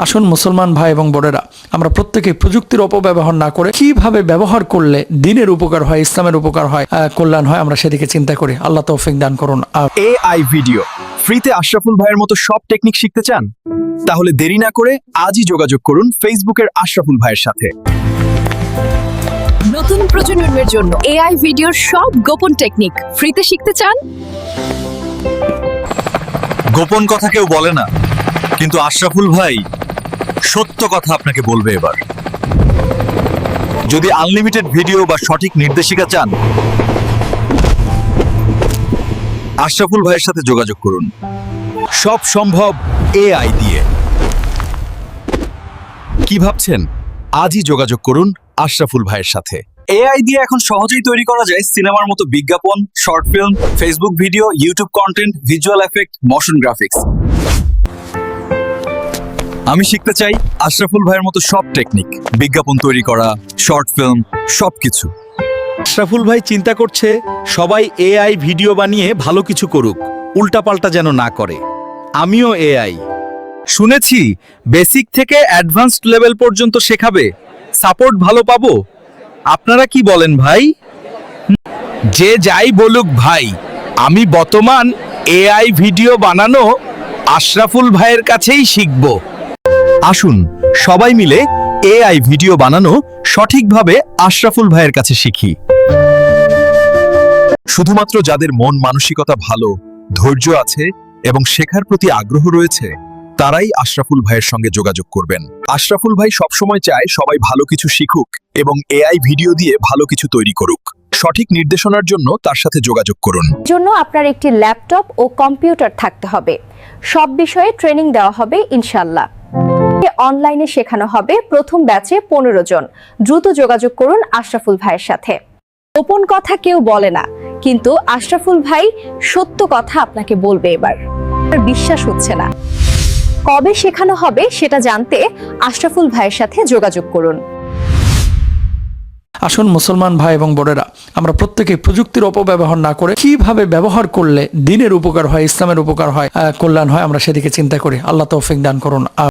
আসুন মুসলমান ভাই এবং বোনেরা আমরা প্রত্যেকে প্রযুক্তির অপব্যবহার না করে কীভাবে ব্যবহার করলে দিনের উপকার হয় ইসলামের উপকার হয় আহ, কল্যাণ হয় আমরা সেদিকে চিন্তা করি। আল্লাহ তৌফিক দান করুন। AI video. ফ্রিতে আশরাফুল ভাইয়ের মতো সব টেকনিক শিখতে চান? তাহলে দেরি না করে আজই যোগাযোগ করুন ফেসবুকের আশরাফুল ভাইয়ের সাথে। নতুন প্রজন্মের জন্য এআই ভিডিওর সব গোপন টেকনিক ফ্রিতে শিখতে চান? গোপন কথা কেউ বলে না কিন্তু আশরাফুল ভাই সত্য কথা আপনাকে বলবে এবার। যদি আনলিমিটেড ভিডিও বা সঠিক নির্দেশিকা চান, আশরাফুল ভাইয়ের সাথে যোগাযোগ করুন। সব সম্ভব এআই দিয়ে। কি ভাবছেন? আজই যোগাযোগ করুন আশরাফুল ভাইয়ের সাথে। এআই দিয়ে এখন সহজেই তৈরি করা যায় সিনেমার মতো বিজ্ঞাপন, short film Facebook video YouTube content visual effect motion graphics আমি শিখতে চাই আশরাফুল ভাইয়ের মতো সব টেকনিক বিজ্ঞাপন তৈরি করা শর্ট ফিল্ম সবকিছু। আশরাফুল ভাই চিন্তা করছে সবাই এআই ভিডিও বানিয়ে ভালো কিছু করুক উল্টাপাল্টা যেন না করে। আমিও এআই শুনেছি বেসিক থেকে অ্যাডভান্সড লেভেল পর্যন্ত শেখাবে সাপোর্ট ভালো পাবো। আপনারা কি বলেন ভাই? যে যাই বলুক ভাই আমি বর্তমান এআই ভিডিও বানানো আশরাফুল ভাইয়ের কাছেই শিখব। আসুন, সবাই মিলে এআই ভিডিও বানানো সঠিকভাবে আশরাফুল ভাইয়ের কাছে শিখি। শুধুমাত্র যাদের মন মানসিকতা ভালো, ধৈর্য আছে এবং শেখার প্রতি আগ্রহ রয়েছে, তারাই আশরাফুল ভাইয়ের সঙ্গে যোগাযোগ করবেন। আশরাফুল ভাই সবসময় চায় সবাই ভালো কিছু শিখুক এবং এআই ভিডিও দিয়ে ভালো কিছু তৈরি করুক। সঠিক নির্দেশনার জন্য তার সাথে যোগাযোগ করুন। জন্য আপনার একটি ল্যাপটপ ও কম্পিউটার থাকতে হবে। সব বিষয়ে ট্রেনিং দেওয়া হবে ইনশাল্লাহ অনলাইনে শেখানো হবে প্রথম ব্যাচে পনেরো জন। দ্রুত যোগাযোগ করুন আশরাফুল ভাইয়ের সাথে। গোপন কথা কেউ বলে না, কিন্তু আশরাফুল ভাই সত্য কথা আপনাকে বলবে এবার। বিশ্বাস হচ্ছে না। কবে শেখানো হবে সেটা জানতে আশরাফুল ভাইয়ের সাথে যোগাযোগ করুন। আসুন মুসলমান ভাই এবং বোনেরা, আমরা প্রত্যেকে প্রযুক্তির অপব্যবহার না করে কীভাবে ব্যবহার করলে দিনের উপকার হয়, ইসলামের উপকার হয় কল্যাণ হয়, আমরা সেদিকে চিন্তা করি। আল্লাহ তৌফিক দান করুন।